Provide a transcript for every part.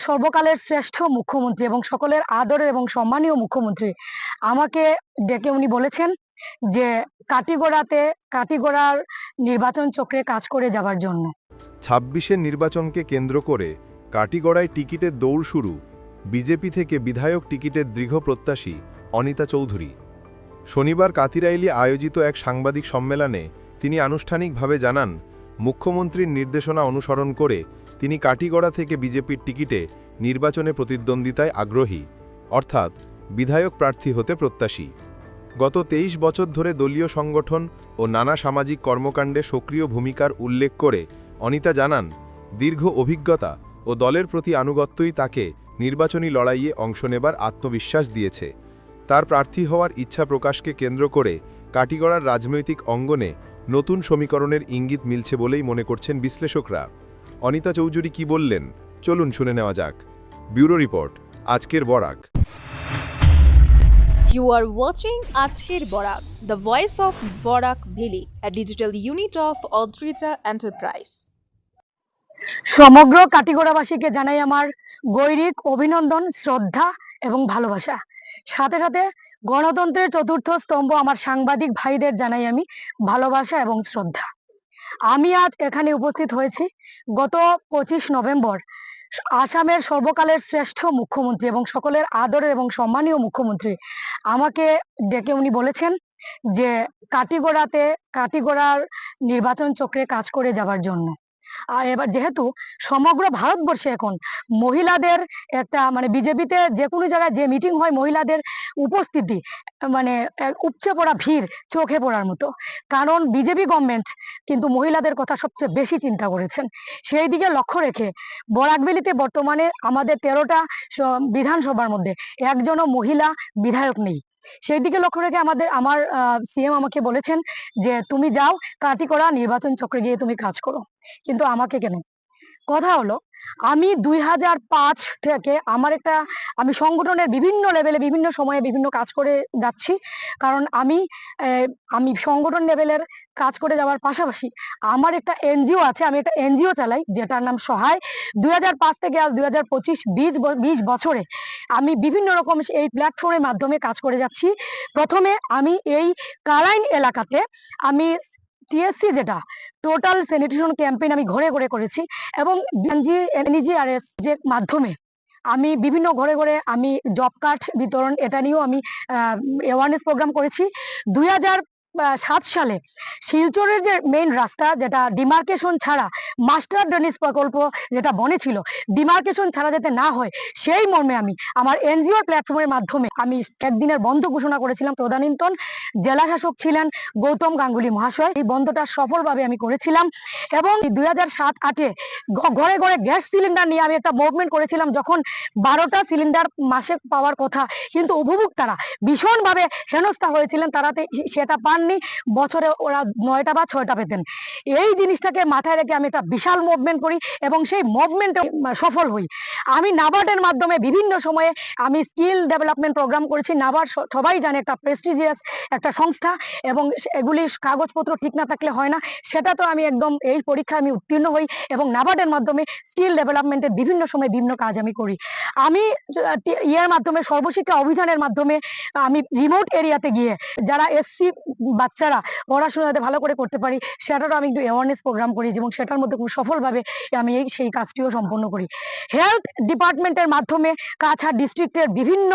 সর্বকালের শ্রেষ্ঠ মুখ্যমন্ত্রী এবং সকলের আদরের এবং সম্মানীয় মুখ্যমন্ত্রী আমাকে ডেকে উনি বলেছেন যে কাটিগোড়াতে, কাটিগোড়ার নির্বাচন চক্রে কাজ করে যাবার জন্য। ছাব্বিশের নির্বাচনকে কেন্দ্র করে কাটিগড়ায় টিকিটের দৌড় শুরু। বিজেপি থেকে বিধায়ক টিকিটের দৃঢ় প্রত্যাশী অনিতা চৌধুরী। শনিবার কাতিরাইলি আয়োজিত এক সাংবাদিক সম্মেলনে তিনি আনুষ্ঠানিকভাবে জানান, মুখ্যমন্ত্রীর নির্দেশনা অনুসরণ করে তিনি কাটিগড়া থেকে বিজেপির টিকিটে নির্বাচনে প্রতিদ্বন্দ্বিতায় আগ্রহী, অর্থাৎ বিধায়ক প্রার্থী হতে প্রত্যাশী। গত তেইশ বছর ধরে দলীয় সংগঠন ও নানা সামাজিক কর্মকাণ্ডে সক্রিয় ভূমিকার উল্লেখ করে অনিতা জানান, দীর্ঘ অভিজ্ঞতা ও দলের প্রতি আনুগত্যই তাকে নির্বাচনী লড়াইয়ে অংশ নেবার আত্মবিশ্বাস দিয়েছে। তার প্রার্থী হওয়ার ইচ্ছা প্রকাশকে কেন্দ্র করে কাটিগড়ার রাজনৈতিক অঙ্গনে নতুন সমীকরণের ইঙ্গিত মিলছে বলেই মনে করছেন বিশ্লেষকরা। অনিতা চৌধুরী কি বললেন? চলুন শুনে নেওয়া যাক। ব্যুরো রিপোর্ট আজকের Barak. You are watching Ajker Borak, the voice of Borak Valley, a digital unit of Odrija Enterprise. সমগ্র কাটিগোড়াবাসীকে জানাই আমার গৈরিক অভিনন্দন শ্রদ্ধা এবং ভালোবাসা। সাথে সাথে গণতন্ত্রের চতুর্থ স্তম্ভ আমার সাংবাদিক ভাইদের জানাই আমি ভালোবাসা এবং শ্রদ্ধা। আমি আজ এখানে উপস্থিত হয়েছি গত পঁচিশ নভেম্বর, আসামের সর্বকালের শ্রেষ্ঠ মুখ্যমন্ত্রী এবং সকলের আদরের এবং সম্মানীয় মুখ্যমন্ত্রী। আমাকে ডেকে উনি বলেছেন যে কাটিগড়াতে, কাটিগড়ার নির্বাচন চক্রে কাজ করে যাবার জন্য। এবার যেহেতু সমগ্র ভারতবর্ষে এখন মহিলাদের একটা মানে বিজেপিতে যে কোনো জায়গায় যে মিটিং হয়, মহিলাদের উপস্থিতি মানে উপচে পড়া ভিড় চোখে পড়ার মতো। কারণ বিজেপি গভর্নমেন্ট কিন্তু মহিলাদের কথা সবচেয়ে বেশি চিন্তা করেছেন। সেই দিকে লক্ষ্য রেখে বরাকবেলিতে বর্তমানে আমাদের তেরোটা বিধানসভার মধ্যে একজনও মহিলা বিধায়ক নেই। সেই দিকে লক্ষ্য রেখে আমাদের, আমার সিএম আমাকে বলেছেন যে তুমি যাও কাটি করা, নির্বাচন চক্রে গিয়ে তুমি কাজ করো। কিন্তু আমাকে কেন? কথা হলো আমি দুই হাজার পাঁচ থেকে আমার একটা, আমি সংগঠনের বিভিন্ন লেভেলে বিভিন্ন সময়ে বিভিন্ন কাজ করে যাচ্ছি। কারণ আমি আমি সংগঠন লেভেলের কাজ করে যাওয়ার পাশাপাশি আমার একটা এনজিও আছে, আমি একটা এনজিও চালাই, যেটার নাম সহায়। দুই হাজার পাঁচ থেকে আজ দুই হাজার পঁচিশ বিশ বছরে আমি বিভিন্ন রকম এই প্ল্যাটফর্মের মাধ্যমে কাজ করে যাচ্ছি। প্রথমে আমি এই কালাইন এলাকাতে আমি টিএসসি যেটা টোটাল স্যানিটেশন ক্যাম্পেইন আমি ঘরে ঘরে করেছি এবং বিএনজি এনজিআরএস যে মাধ্যমে আমি বিভিন্ন ঘরে ঘরে আমি জব কার্ড বিতরণ, এটা নিয়েও আমি অ্যাওয়ারনেস প্রোগ্রাম করেছি। দুই হাজার সাত সালে শিলচরের যে মেইন রাস্তা যেটা ডিমার্কেশন ছাড়া মাস্টার ড্রেনেজ প্রকল্প যেটা বনে ছিল ডিমার্কেশন ছাড়া যাতে না হয়, সেই মর্মে আমি আমার এনজিও প্ল্যাটফর্মের মাধ্যমে আমি একদিনের বন্ধ ঘোষণা করেছিলাম তদানীন্তন জেলা শাসক ছিলেন গৌতম গাঙ্গুলি মহাশয়। এই বন্ধটা সফলভাবে আমি করেছিলাম এবং দুই হাজার সাত আটে ঘরে ঘরে গ্যাস সিলিন্ডার নিয়ে আমি একটা মুভমেন্ট করেছিলাম যখন বারোটা সিলিন্ডার মাসে পাওয়ার কথা, কিন্তু উপভোক্তারা ভীষণভাবে হেনস্থা হয়েছিলেন, তারাতে সেটা পাননি, বছরে ওরা নয়টা বা ছয়টা পেতেন। এই জিনিসটাকে মাথায় রেখে আমি একটা বিশাল মুভমেন্ট করি এবং সেই মুভমেন্টে সফল হই। আমি নাবার্ডের মাধ্যমে বিভিন্ন সময়ে আমি স্কিল ডেভেলপমেন্ট প্রোগ্রাম করেছি। নাবার্ড সবাই জানে একটা প্রেস্টিজিয়াস একটা সংস্থা এবং এগুলি কাগজপত্র ঠিক না থাকলে হয় না। সেটা তো আমি একদম এই পরীক্ষায় আমি উত্তীর্ণ হই এবং নাবার্ডের মাধ্যমে স্কিল ডেভেলপমেন্টের বিভিন্ন সময় বিভিন্ন কাজ আমি করি। আমি ইয়ের মাধ্যমে সর্বশিক্ষা অভিযানের মাধ্যমে আমি রিমোট এরিয়াতে গিয়ে যারা এসসি বাচ্চারা পড়াশোনা যাতে ভালো করে করতে পারি, সেটারও আমি একটু অ্যাওয়ারনেস প্রোগ্রাম করি এবং সেটার মধ্যে খুব সফলভাবে আমি এই সেই কাজটিও সম্পন্ন করি। হেলথ ডিপার্টমেন্টের মাধ্যমে কাছাড় ডিস্ট্রিক্টের বিভিন্ন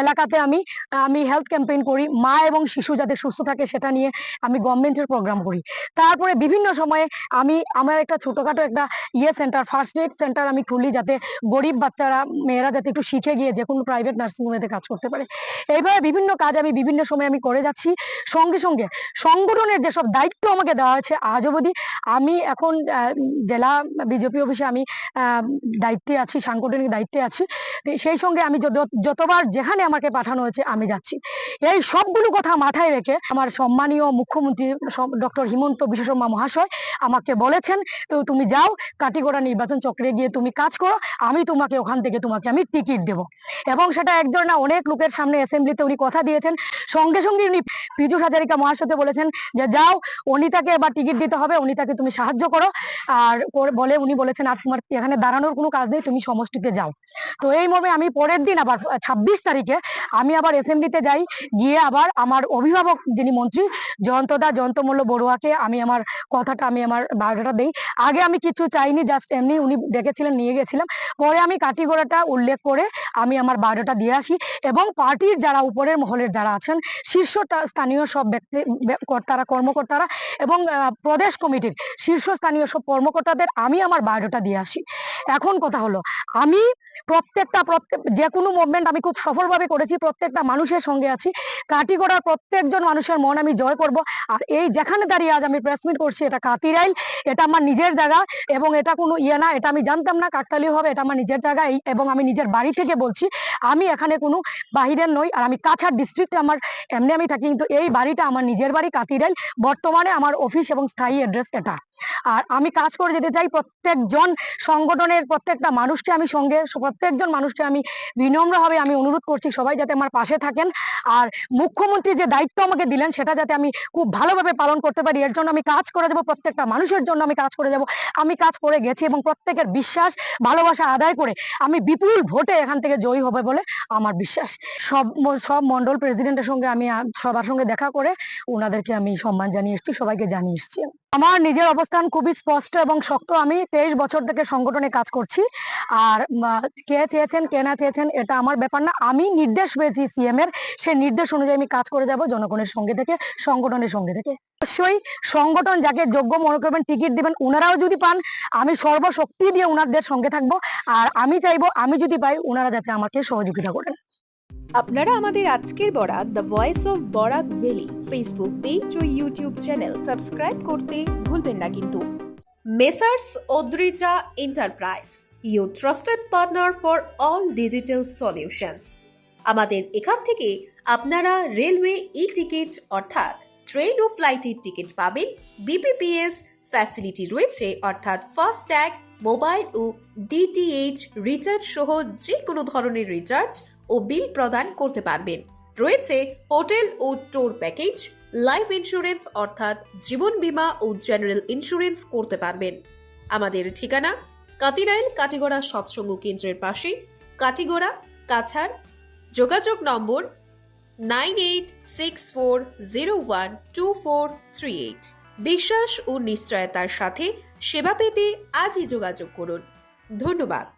এলাকাতে আমি আমি হেলথ ক্যাম্পেইন করি, মা এবং শিশু যাতে সুস্থ থাকে সেটা নিয়ে আমি গভর্নমেন্টের প্রোগ্রাম করি। তারপরে বিভিন্ন সময়ে আমি, আমার একটা ছোটখাটো একটা ইয়ে সেন্টার ফার্স্ট এড সেন্টার আমি খুলি যাতে গরিব বাচ্চারা, মেয়েরা যাতে একটু শিখে গিয়ে যে কোনো প্রাইভেট নার্সিং হোমেতে কাজ করতে পারে। এইভাবে বিভিন্ন কাজ আমি বিভিন্ন সময় আমি করে যাচ্ছি। সঙ্গে সঙ্গে সংগঠনের যেসব দায়িত্ব আমাকে দেওয়া হয়েছে আজ অবধি আমি এখন জেলা বিজেপি অফিসে আমি দায়িত্বে আছি, সাংগঠনিক দায়িত্বে আছি। সেই সঙ্গে আমি যতবার যেখানে আমাকে পাঠানো হয়েছে আমি যাচ্ছি। এই সবগুলো কথা মাথায় রেখে আমার সম্মানীয় মুখ্যমন্ত্রী ডক্টর হিমন্ত বিশ্ব শর্মা মহাশয় আমাকে বলেছেন, তো তুমি যাও, কাটিগড়া নির্বাচন চক্রে গিয়ে তুমি কাজ করো, আমি তোমাকে ওখান থেকে তোমাকে আমি টিকিট দেব। এবং সেটা একজন না অনেক লোকের সামনে অ্যাসেম্বলিতে উনি কথা দিয়েছেন। সঙ্গে সঙ্গে উনি পীযুষ হাজারিকা মহাশয়কে বলেছেন যে, যাও, অনিতাকে এবার টিকিট দিতে হবে, অনিতাকে তুমি সাহায্য করো। আর বলে উনি বলেছেন, আর তোমার এখানে দাঁড়ানোর কোনো কাজ নেই, তুমি সমষ্টিতে যাও। তো এই মর্মে আমি পরের দিন আবার ছাব্বিশ তারিখে আমি আবার এসএমডিতে যাই, গিয়ে আবার আমার অভিভাবক যিনি মন্ত্রী জয়ন্তদা জয়ন্তমল্ল বড়ুয়াকে আমি আমার কথাটা, আমি আমার বায়োডাটা দেই। আগে আমি কিছু চাইনি, জাস্ট এমনি উনি ডেকেছিলেন, নিয়ে গেছিলাম পরে আমি কাটিগড়াটা উল্লেখ করে আমি আমার বায়োডাটা দিয়ে আসি এবং পার্টির যারা উপরের মহলের যারা আছেন শীর্ষ স্থানীয় সব ব্যক্তি কর্তারা, কর্মকর্তারা এবং প্রদেশ কমিটির শীর্ষস্থানীয় সব কর্মকর্তাদের আমি আমার বায়োডাটা দিয়ে আসি। এখন কথা হলো, আমি প্রত্যেকটা, প্রত্যেক, যে কোনো মুভমেন্ট আমি খুব সফলভাবে করেছি, প্রত্যেকটা মানুষের সঙ্গে আছি। কাটিগড়ার প্রত্যেকজন মানুষের মন আমি জয় করব। আর এই যেখানে দাঁড়িয়ে আজ আমি প্রেস মিট করছি, এটা কাতিরাইল এটা আমার নিজের জায়গা এবং এটা কোনো ইয়ে না, এটা আমি জানতাম না কাকতালীয় হবে, এটা আমার নিজের জায়গা এবং আমি নিজের বাড়ি থেকে বলছি, আমি এখানে কোনো বাহিরের নই আর আমি কাছাড় ডিস্ট্রিক্টে আমার এমনি আমি থাকি, কিন্তু এই বাড়িটা আমার নিজের বাড়ি কাতিরাই বর্তমানে আমার অফিস এবং স্থায়ী অ্যাড্রেস এটা। আর আমি কাজ করে যেতে চাই প্রত্যেকজন সংগঠনের প্রত্যেকটা মানুষকে আমি সঙ্গে, প্রত্যেকজন মানুষকে আমি বিনম্রভাবে আমি অনুরোধ করছি সবাই যাতে আমার পাশে থাকেন। আর মুখ্যমন্ত্রী যে দায়িত্ব আমাকে দিলেন সেটা যাতে আমি খুব ভালোভাবে পালন করতে পারি, এর জন্য আমি কাজ করে যাব, প্রত্যেকটা মানুষের জন্য আমি কাজ করে যাব। আমি কাজ করে গেছি এবং প্রত্যেকের বিশ্বাস, ভালোবাসা আদায় করে আমি বিপুল ভোটে এখান থেকে জয়ী হবে বলে আমার বিশ্বাস। সব সব মন্ডল প্রেসিডেন্টের সঙ্গে আমি সবার সঙ্গে দেখা করে ওনাদেরকে আমি সম্মান জানিয়ে এসেছি, সবাইকে জানিয়ে এসেছি আমার নিজের অবস্থান খুবই স্পষ্ট এবং শক্ত। আমি তেইশ বছর থেকে সংগঠনে কাজ করছি। আর কে চেয়েছেন, কে না চেয়েছেন, এটা আমার ব্যাপার না। আমি নির্দেশ পেয়েছি সিএম এর। সেই নির্দেশ অনুযায়ী আমি কাজ করে যাব জনগণের সঙ্গে থেকে, সংগঠনের সঙ্গে থেকে। অবশ্যই সংগঠন যাকে যোগ্য মনে করবেন, টিকিট দিবেন ওনারাও যদি পান, আমি সর্বশক্তি দিয়ে ওনাদের সঙ্গে থাকব। আর আমি চাইব, আমি যদি পাই ওনারা যাতে আমাকে সহযোগিতা করেন। আপনারা আমাদের আজকের Barak the voice of Barak valley Facebook page O YouTube channel subscribe করতে ভুলবেন না কিন্তু। Messrs Adrija enterprise your trusted partner for all digital solutions আমাদের এখান থেকে আপনারা রেলওয়ে ই টিকিট অর্থাৎ ট্রেন ও ফ্লাইটের টিকিট পাবেন। বিপিপিএস ফ্যাসিলিটি রয়েছে অর্থাৎ ফাস্ট্যাগ মোবাইল ও ডিটিএইচ রিচার্জ সহ যে কোনো ধরনের রিচার্জ ও বিল প্রদান করতে পারবেন। রয়েছে হোটেল ও ট্যুর প্যাকেজ, লাইফ ইন্স্যুরেন্স অর্থাৎ জীবন বীমা ও জেনারেল ইন্স্যুরেন্স করতে পারবেন। আমাদের ঠিকানা কাতিরাইল, কাটিগড়া সৎসঙ্গ কেন্দ্রের পাশে, কাটিগড়া, কাছাড়। যোগাযোগ number nine eight six four zero one two four three eight. বিশ্বাস ও নিশ্চয়তার সাথে সেবা পেতে আজই যোগাযোগ করুন। ধন্যবাদ।